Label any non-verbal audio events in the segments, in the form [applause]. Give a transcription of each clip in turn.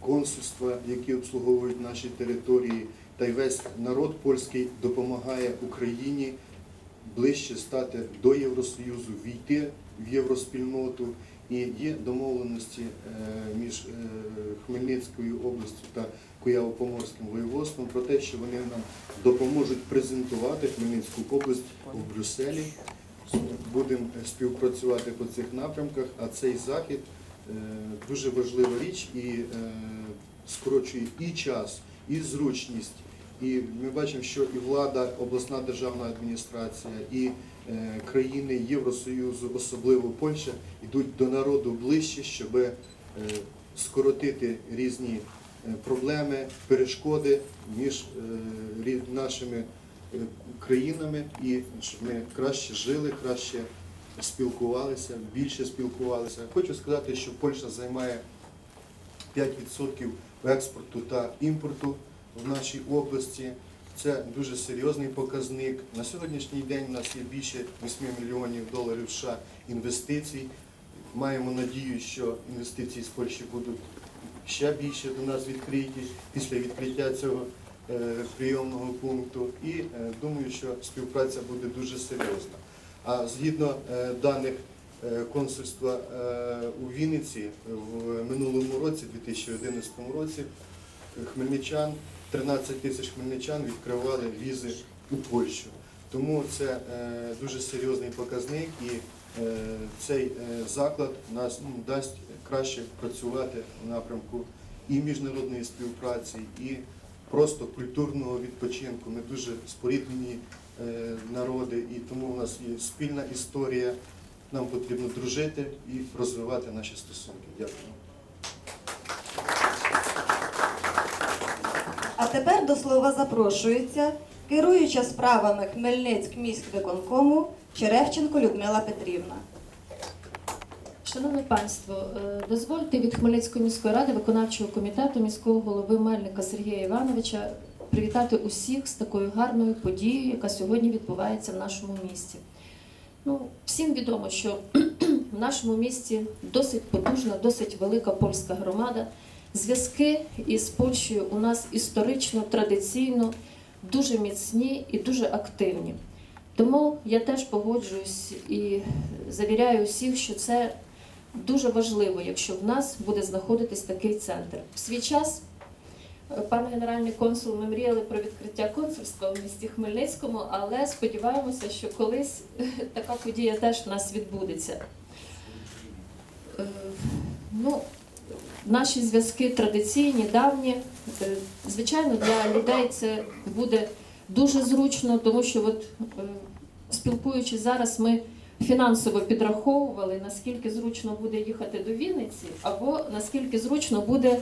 консульства, які обслуговують наші території, та й весь народ польський допомагає Україні ближче стати до Євросоюзу, війти в євроспільноту. І є домовленості е, між е, Хмельницькою областю та Куяво-Поморським воєводством про те, що вони нам допоможуть презентувати Хмельницьку область в Брюсселі. Будемо співпрацювати по цих напрямках, а цей захід е, дуже важлива річ і е, скорочує і час, і зручність. І ми бачимо, що і влада, обласна державна адміністрація, і е, країни Євросоюзу, особливо Польща, йдуть до народу ближче, щоб е, скоротити різні е, проблеми, перешкоди між е, нашими е, країнами і щоб ми краще жили, краще спілкувалися, більше спілкувалися. Хочу сказати, що Польща займає 5% експорту та імпорту в нашій області. Це дуже серйозний показник. На сьогоднішній день у нас є більше 8 мільйонів доларів США інвестицій. Маємо надію, що інвестиції з Польщі будуть ще більше до нас відкриті після відкриття цього е, прийомного пункту. І е, думаю, що співпраця буде дуже серйозна. А згідно е, даних е, консульства е, у Вінниці в минулому році, 2011 році, хмельничан, 13 тисяч хмельничан відкривали візи у Польщу. Тому це дуже серйозний показник і цей заклад нас ну, дасть краще працювати в напрямку і міжнародної співпраці, і просто культурного відпочинку. Ми дуже споріднені народи, і тому у нас є спільна історія. Нам потрібно дружити і розвивати наші стосунки. Дякую. А тепер до слова запрошується керуюча справами Хмельницьк міськвиконкому Черевченко Людмила Петрівна. Шановне панство, е, дозвольте від Хмельницької міської ради виконавчого комітету міського голови Мельника Сергія Івановича привітати усіх з такою гарною подією, яка сьогодні відбувається в нашому місті. Ну, всім відомо, що [clears throat] в нашому місті досить потужна, досить велика польська громада. Зв'язки із Польщею у нас історично, традиційно дуже міцні і дуже активні. Тому я теж погоджуюсь і завіряю всіх, що це дуже важливо, якщо в нас буде знаходитись такий центр. В свій час, пане генеральний консул, ми мріяли про відкриття консульства в місті Хмельницькому, але сподіваємося, що колись така подія теж в нас відбудеться. Е, Ну, наші зв'язки традиційні, давні. Е, Звичайно, для людей це буде дуже зручно, тому що от, е, спілкуючись зараз, ми фінансово підраховували, наскільки зручно буде їхати до Вінниці, або наскільки зручно буде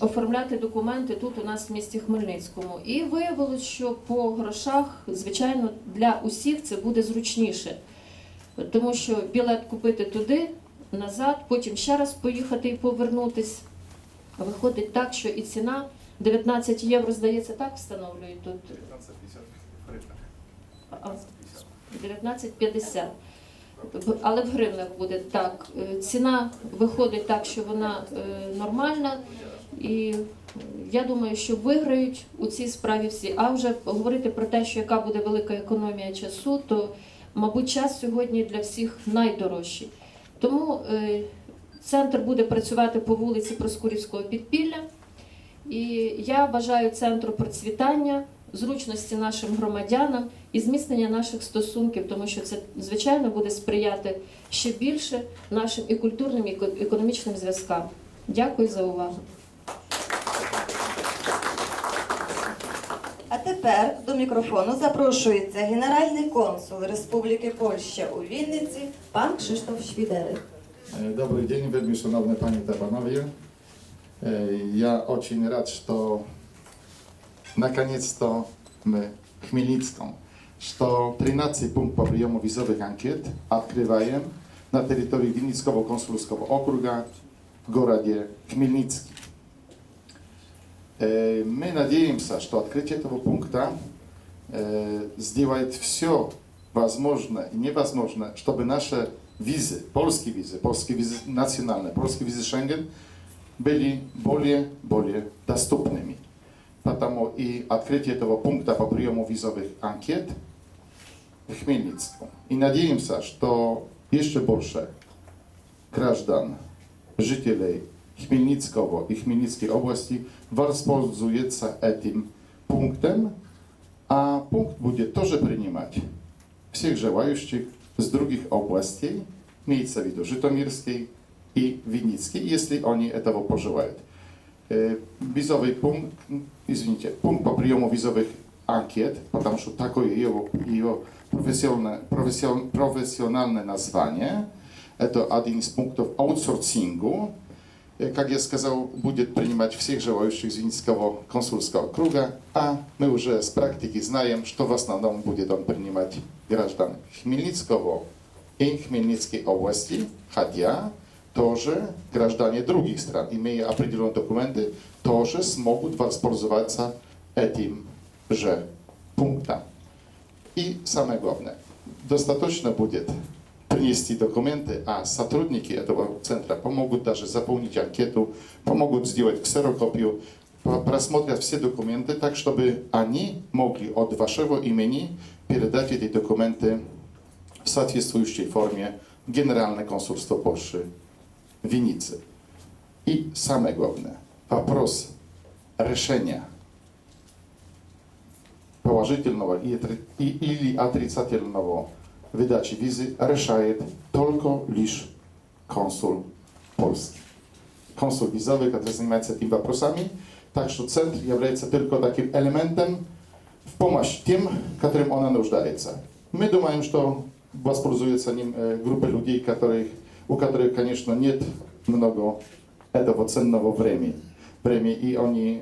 оформляти документи тут у нас в місті Хмельницькому. І виявилось, що по грошах, звичайно, для усіх це буде зручніше, тому що білет купити туди, назад, потім ще раз поїхати і повернутись. Виходить так, що і ціна 19 євро, здається, так встановлюють тут. 1950 гривень. А, 19,50. Але в гривнах буде так. Е, Ціна виходить так, що вона е, нормальна. І я думаю, що виграють у цій справі всі. А вже говорити про те, що яка буде велика економія часу, то, мабуть, час сьогодні для всіх найдорожчий. Тому е, центр буде працювати по вулиці Проскурівського підпілля. І я бажаю центру процвітання, зручності нашим громадянам і зміцнення наших стосунків, тому що це звичайно буде сприяти ще більше нашим і культурним, і економічним зв'язкам. Дякую за увагу. А тепер до мікрофону запрошується генеральний консул Республіки Польща у Вінниці пан Кшиштоф Швідерик. E, Dobry dzień, wielmi szanowne Panie i Panowie. E, Я очень рад, что наконец-то мы Хмельницком, что 13 пунктов приема визовых анкет открываем на территории Винницкого консульского округа в городе Хмельницкий. Э, Мы надеемся, что открытие этого пункта э, сделает все возможное и невозможное, чтобы наши визы, polskie wizy, polskie wizy nacjonalne, polskie wizy Schengen были более, более доступными. Потому и открытие этого пункта по приему визовых анкет в Хмельницком. И надеемся, что еще больше граждан, жителей Хмельницкого и Хмельницкой области воспользуются этим пунктом, а пункт будет тоже принимать всех желающих с других областей, имеется в виду Житомирский и Винницкий, если они этого пожелают. Э, Визовый пункт, извините, пункт по приему визовых анкет, потому что такое его, его профессиональное, профессион- профессиональное название, это один из пунктов аутсорсингу, Э, как я сказал, будет принимать всех желающих из Винницкого консульского круга, а мы уже с практики знаем, что в основном будет он принимать граждан Хмельницкого и Хмельницкой области, хотя тоже граждане других стран, имея определенные документы, тоже смогут воспользоваться этим же пунктом. И самое главное, достаточно будет принести документы, а сотрудники этого центра помогут даже заполнить анкету, помогут сделать ксерокопию, по- просмотрят все документы так, чтобы они могли от вашего имени передать эти документы в соответствующей форме в Генеральное консульство Польши в Виннице. И самое главное, вопрос решения положительного и отри- и- или отрицательного выдачи визы решает только лишь консул польский. Консул визовый, который занимается этими вопросами. Так что центр является только таким элементом в помощь тем, которым он нуждается. Мы думаем, что воспользуется ним э, группа людей, которых, у которых, конечно, нет много этого ценного времени. времени, и они,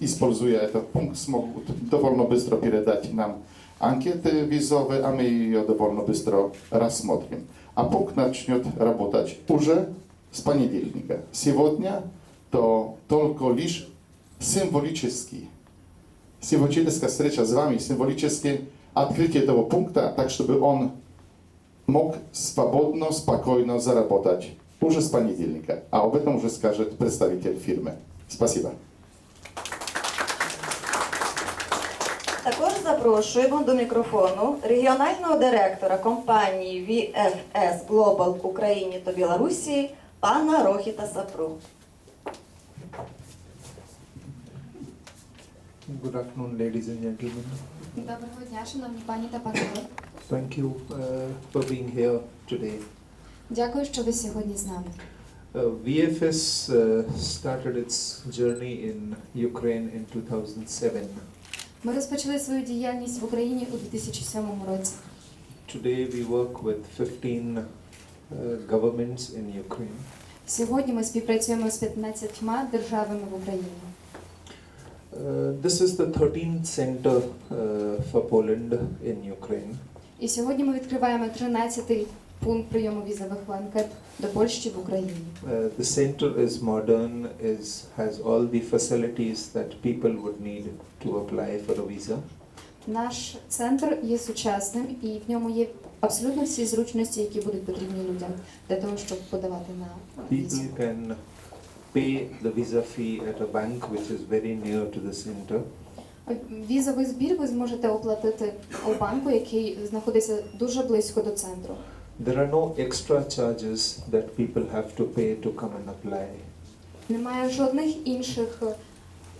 используя этот пункт, смогут довольно быстро передать нам анкеты визовые, а мы ее довольно быстро рассмотрим. А пункт начнет работать уже с понедельника. Сегодня то только лишь символически символическая встреча с вами, символически открытие этого пункта, так чтобы он мог свободно, спокойно заработать уже с понедельника. А об этом уже скажет представитель фирмы. Спасибо. Також запрошуємо до мікрофону регіонального директора компанії VFS Global в Україні та Білорусі пана Рохіта Сапру. Good afternoon, ladies and gentlemen. Доброго дня, шановні пані та панове. Thank you uh, for being here today. Дякую, що ви сьогодні з нами. Uh, VFS uh, started its journey in Ukraine in 2007. Ми розпочали свою діяльність в Україні у 2007 році. Today we work with 15 uh, governments in Ukraine. Сьогодні ми співпрацюємо з 15 державами в Україні. Uh, this is the 13th center uh, for Poland in Ukraine. І сьогодні ми відкриваємо 13-й пункт прийому візових анкет до Польщі в Україні. Uh, the center is modern, is has all the facilities that people would need to apply for a visa. Наш центр є сучасним і в ньому є абсолютно всі зручності, які будуть потрібні людям для того, щоб подавати на візу. People can pay the visa fee at a bank which is very near to the center. Візовий збір ви зможете оплатити у банку, який знаходиться дуже близько до центру. There are no extra charges that people have to pay to come and apply. Немає жодних інших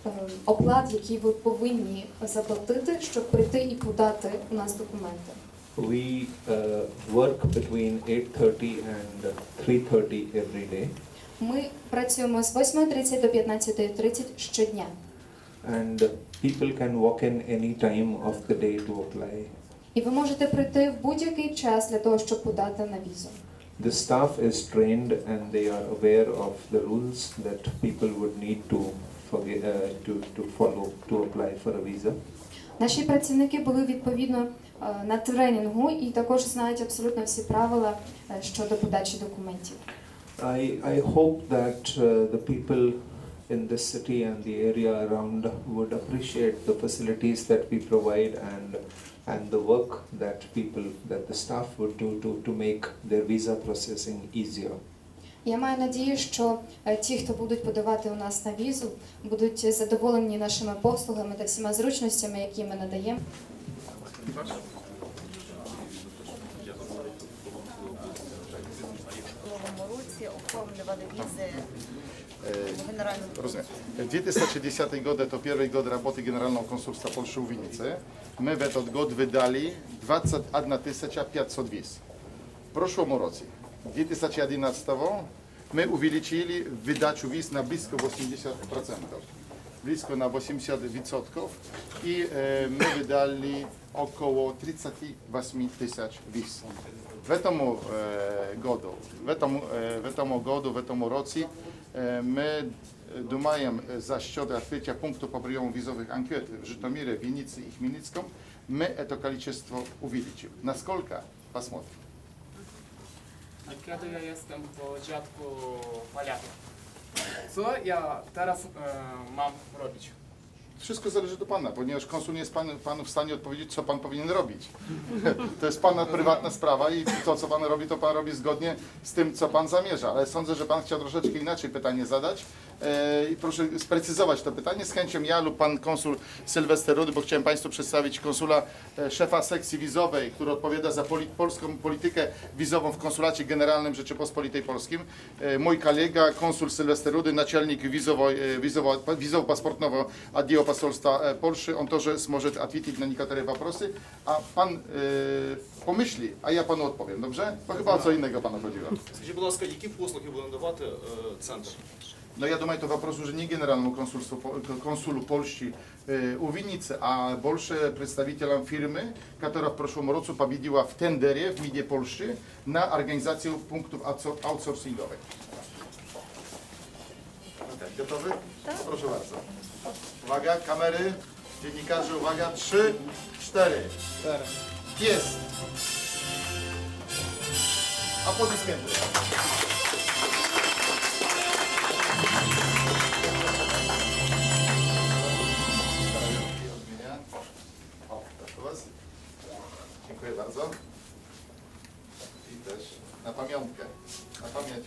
е, оплат, які ви повинні заплатити, щоб прийти і подати у нас документи. We uh, work between 8:30 and 3:30 every day, Ми працюємо з 8.30 до 15.30 щодня. and people can walk in any time of the day to apply. І ви можете прийти в будь-який час для того, щоб подати на візу. The staff is trained and they are aware of the rules that people would need to forget, uh, to, to follow to apply for a visa. Наші працівники були відповідно е, на тренінгу і також знають абсолютно всі правила е, щодо подачі документів. I, I hope that uh, the people in this city and the area around would appreciate the facilities that we provide and and the work that people that the staff would do to, to make their visa processing easier. Я маю надію, що е, ті, хто будуть подавати у нас на візу, будуть задоволені нашими послугами та всіма зручностями, які ми надаємо. минулому році оформлювали візи в генеральному Rozumiem. W 2010 году, to первый год работы Генерального консульства Польши в Виннице, мы в этот год выдали 21 500 виз. W прошлом році, 2011 мы увеличили выдачу виз на близко 80%. Blisko na 80% i e, my wydali około 38 tysięcy wiz. W tym e, godu, w tym, e, w tym godu, w tym roku e, my думаем за счет открытия пунктов по приему визовых анкет в Житомире, Виннице и Хмельницком, мы это количество увеличим. Насколько? Посмотрим. A kiedy ja jestem po dziadku Polaku? Co ja teraz e, mam robić? Wszystko zależy do Pana, ponieważ konsul nie jest pan, Panu w stanie odpowiedzieć, co Pan powinien robić. To jest Pana prywatna sprawa i to, co Pan robi, to Pan robi zgodnie z tym, co Pan zamierza. Ale sądzę, że Pan chciał troszeczkę inaczej pytanie zadać e, i proszę sprecyzować to pytanie. Z chęcią ja lub Pan konsul Sylwester Rudy, bo chciałem Państwu przedstawić konsula, e, szefa sekcji wizowej, który odpowiada za poli, polską politykę wizową w Konsulacie Generalnym Rzeczypospolitej Polskim. E, Mój kolega, konsul Sylwester Rudy, naczelnik wizowo, e, wizowo, wizowo-paszportnowo oddziału poselstwa e, Polszy. On тоже сможет ответить na niektóre wопросы, a Pan e, pomyśli, a ja Panu odpowiem, dobrze? Bo chyba o co innego Panu chodziło. Скажіть, будь ласка, які послуги буде надавати е, центр? No ja думаю, to вопрос уже не генеральному консульству, консулу Польши э, у Винницы, а больше представителям фирмы, которая в прошлом року победила в тендере в МИДе Польши на организацию пунктов аутсор- аутсорсинговых. Okay, gotowy? Proszę bardzo. Uwaga, kamery, dziennikarze, uwaga, trzy, cztery. Jest. Aplodismenty. Odmienia. O, proszę Was. Dziękuję bardzo. I też na pamiątkę. Na pamięć.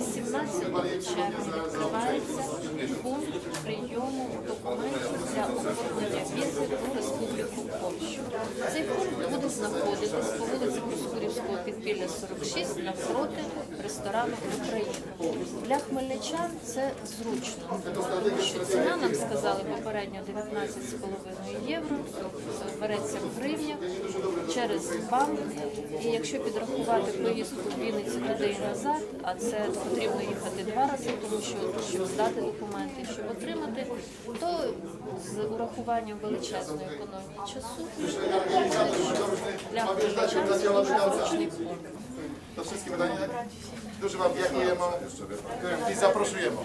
18-го червня відкривається пункт прийому документів для оформлення візи у Республіку Польщу. Цей пункт буде знаходитись по вулиці Проскурівського підпілля 46 навпроти ресторану Україна. Для хмельничан це зручно, тому що ціна нам сказали попередньо 19,5 євро, береться в гривнях через банк. І якщо підрахувати поїздку в Вінниці туди і назад, а це потрібно їхати два рази, тому що щоб здати документи, щоб отримати, то з урахуванням величезної економії часу для хмельничан це дуже зручний пункт. Dużo Wam dziękujemy i zapraszamy.